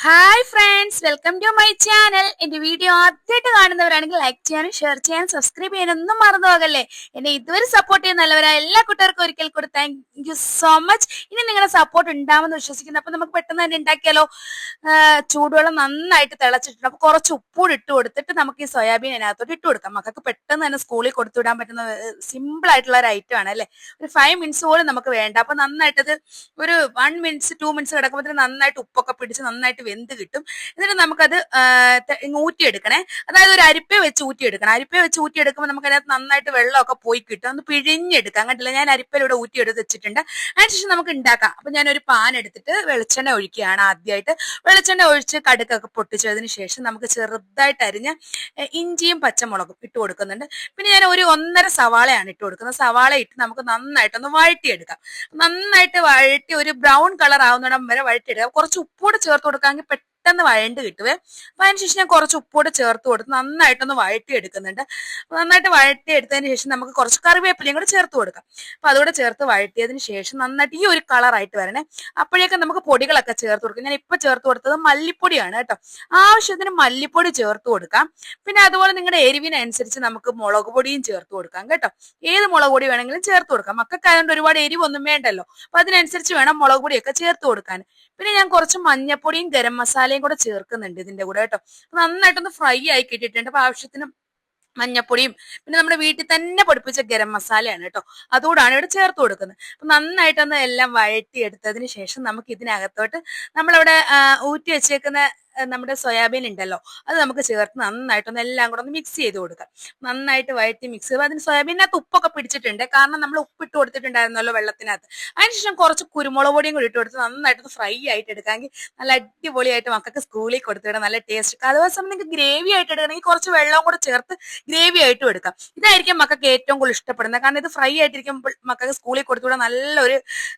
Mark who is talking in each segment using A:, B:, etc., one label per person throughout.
A: Hi friends! Friends welcome to my channel എന്റെ video ആദ്യമായിട്ട് കാണുന്നവരാണെങ്കിൽ ലൈക്ക് ചെയ്യാനും ഷെയർ ചെയ്യാനും സബ്സ്ക്രൈബ് ചെയ്യാനൊന്നും മറന്നു പോകല്ലേ? എന്നെ ഇതുവരെ സപ്പോർട്ട് ചെയ്യുന്ന നല്ലവരായ എല്ലാ കൂട്ടുകാർക്കും ഒരിക്കൽ കൂടി താങ്ക് യു സോ മച്ച് ഇനി നിങ്ങളുടെ സപ്പോർട്ട് ഉണ്ടാവുമെന്ന് വിശ്വസിക്കുന്നു. അപ്പൊ നമുക്ക് പെട്ടെന്ന് തന്നെ ഉണ്ടാക്കിയാലോ? ചൂടുവെള്ളം നന്നായിട്ട് തിളച്ചിട്ടുണ്ട്. അപ്പൊ കുറച്ച് ഉപ്പൂടി ഇട്ട് കൊടുത്തിട്ട് നമുക്ക് ഈ സോയാബീൻ അതിനകത്തോട്ട് ഇട്ട് കൊടുക്കാം. മക്കൾക്ക് പെട്ടെന്ന് തന്നെ സ്കൂളിൽ കൊടുത്തുവിടാൻ പറ്റുന്ന സിമ്പിൾ ആയിട്ടുള്ള ഒരു ഐറ്റം ആണ് അല്ലേ? ഒരു ഫൈവ് മിനിറ്റ്സ് പോലും നമുക്ക് വേണ്ട. അപ്പൊ നന്നായിട്ടത് ഒരു വൺ മിനിറ്റ്സ് ടു മിനിറ്റ്സ് കിടക്കുമ്പോൾ നന്നായിട്ട് ഉപ്പൊക്കെ പിടിച്ച് നന്നായിട്ട് വെന്ത് കിട്ടും. എന്നിട്ട് നമുക്കത് ഊറ്റിയെടുക്കണേ. അതായത് ഒരു അരിപ്പ വെച്ച് ഊറ്റിയെടുക്കണം. അരിപ്പ വെച്ച് ഊറ്റിയെടുക്കുമ്പോൾ നമുക്ക് അതിനകത്ത് നന്നായിട്ട് വെള്ളമൊക്കെ പോയി കിട്ടും. ഒന്ന് പിഴിഞ്ഞെടുക്കാം. കണ്ടില്ല ഞാൻ അരിപ്പയിലൂടെ ഊറ്റിയെടുത്ത് വെച്ചിട്ടുണ്ട്. അതിനുശേഷം നമുക്ക് ഉണ്ടാക്കാം അപ്പൊ ഞാനൊരു പാൻ എടുത്തിട്ട് വെളിച്ചെണ്ണ ഒഴിക്കുകയാണ് ആദ്യമായിട്ട് വെളിച്ചെണ്ണ ഒഴിച്ച് കടുക്കൊക്കെ പൊട്ടിച്ചതിന് ശേഷം നമുക്ക് ചെറുതായിട്ട് അരിഞ്ഞ ഇഞ്ചിയും പച്ചമുളകും ഇട്ട് കൊടുക്കുന്നുണ്ട്. പിന്നെ ഞാൻ ഒരു ഒന്നര സവാളയാണ് ഇട്ട് കൊടുക്കുന്നത്. സവാള ഇട്ട് നമുക്ക് നന്നായിട്ടൊന്ന് വഴറ്റിയെടുക്കാം. നന്നായിട്ട് വഴറ്റി ഒരു ബ്രൗൺ കളർ ആവുന്നിടം വരെ വഴറ്റിയെടുക്കാം. കുറച്ച് ഉപ്പൂടെ ചേർത്ത് കൊടുക്കാമെങ്കിൽ പെട്ടെന്ന് വഴണ്ട് കിട്ടുവേ. അപ്പൊ അതിനുശേഷം ഞാൻ കുറച്ച് ഉപ്പോടെ ചേർത്ത് കൊടുത്ത് നന്നായിട്ടൊന്ന് വഴറ്റി എടുക്കുന്നുണ്ട് നന്നായിട്ട് വഴറ്റി എടുത്തതിന് ശേഷം നമുക്ക് കുറച്ച് കറിവേപ്പിലയും കൂടെ ചേർത്ത് കൊടുക്കാം. അപ്പൊ അതുകൂടെ ചേർത്ത് വഴറ്റിയതിന് ശേഷം നന്നായിട്ട് ഈ ഒരു കളറായിട്ട് വരണേ. അപ്പോഴേക്കും നമുക്ക് പൊടികളൊക്കെ ചേർത്ത് കൊടുക്കാം. ഞാൻ ഇപ്പൊ ചേർത്ത് കൊടുത്തത് മല്ലിപ്പൊടിയാണ് കേട്ടോ. ആവശ്യത്തിന് മല്ലിപ്പൊടി ചേർത്ത് കൊടുക്കാം. പിന്നെ അതുപോലെ നിങ്ങളുടെ എരിവിനനുസരിച്ച് നമുക്ക് മുളക് പൊടിയും ചേർത്ത് കൊടുക്കാം കേട്ടോ. ഏത് മുളക് പൊടി വേണമെങ്കിലും ചേർത്ത് കൊടുക്കാം. മക്കൾക്കായതുകൊണ്ട് ഒരുപാട് എരിവൊന്നും വേണ്ടല്ലോ. അപ്പൊ അതിനനുസരിച്ച് വേണം മുളക് പൊടിയൊക്കെ ചേർത്ത് കൊടുക്കാൻ. പിന്നെ ഞാൻ കുറച്ച് മഞ്ഞപ്പൊടിയും ഗരം മസാലയും കൂടെ ചേർക്കുന്നുണ്ട് ഇതിന്റെ കൂടെ കേട്ടോ. നന്നായിട്ടൊന്ന് ഫ്രൈ ആയി കിട്ടിയിട്ടുണ്ട്. അപ്പൊ ആവശ്യത്തിന് മഞ്ഞപ്പൊടിയും പിന്നെ നമ്മുടെ വീട്ടിൽ തന്നെ പൊടിപ്പിച്ച ഗരം മസാലയാണ് കേട്ടോ. അതുകൂടാണ് ഇവിടെ ചേർത്ത് കൊടുക്കുന്നത്. അപ്പൊ നന്നായിട്ടൊന്ന് എല്ലാം വഴറ്റി എടുത്തതിന് ശേഷം നമുക്ക് ഇതിനകത്തോട്ട് നമ്മളവിടെ ഊറ്റി വെച്ചേക്കുന്ന നമ്മുടെ സോയാബീൻ ഉണ്ടല്ലോ അത് നമുക്ക് ചേർത്ത് നന്നായിട്ടൊന്ന് എല്ലാം കൂടെ ഒന്ന് മിക്സ് ചെയ്ത് കൊടുക്കാം. നന്നായിട്ട് വയറ്റി മിക്സ് ചെയ്യുമ്പോൾ അതിന് സോയാബീനകത്ത് ഉപ്പൊക്കെ പിടിച്ചിട്ടുണ്ട്. കാരണം നമ്മൾ ഉപ്പിട്ട് കൊടുത്തിട്ടുണ്ടായിരുന്നല്ലോ വെള്ളത്തിനകത്ത്. അതിനുശേഷം കുറച്ച് കുരുമുളക് പൊടിയും കൂടി ഇട്ട് കൊടുത്ത് നന്നായിട്ട് ഫ്രൈ ആയിട്ട് എടുക്കാമെങ്കിൽ നല്ല അടിപൊളിയായിട്ട് മക്കൾക്ക് സ്കൂളിൽ കൊടുത്തിടാം നല്ല ടേസ്റ്റ് അതുപോലെ നിങ്ങൾക്ക് ഗ്രേവി ആയിട്ട് എടുക്കണമെങ്കിൽ കുറച്ച് വെള്ളം കൂടെ ചേർത്ത് ഗ്രേവി ആയിട്ടും എടുക്കാം. ഇതായിരിക്കും മക്കൾക്ക് ഏറ്റവും കൂടുതൽ ഇഷ്ടപ്പെടുന്നത്. കാരണം ഇത് ഫ്രൈ ആയിട്ടിരിക്കുമ്പോൾ മക്കൾക്ക് സ്കൂളിൽ കൊടുത്തുവിടാൻ നല്ലൊരു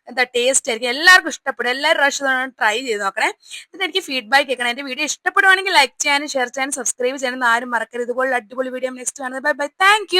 A: എന്താ ടേസ്റ്റ് ആയിരിക്കും. എല്ലാവർക്കും ഇഷ്ടപ്പെടും. എല്ലാവരും പ്രാവശ്യം ട്രൈ ചെയ്ത് നോക്കണേ. എന്നിട്ട് എനിക്ക് ഫീഡ്ബാക്ക് കേൾക്കണം. എന്റെ വീഡിയോ ഇഷ്ടപ്പെടുവാണെങ്കിൽ ലൈക്ക് ചെയ്യാനും ഷെയർ ചെയ്യാനും സബ്സ്ക്രൈബ് ചെയ്യാനും ആരും മറക്കരുത്. ഇതുപോലുള്ള അടിപൊളി വീഡിയോ നെക്സ്റ്റ് കാണുന്നത്. Bye bye thank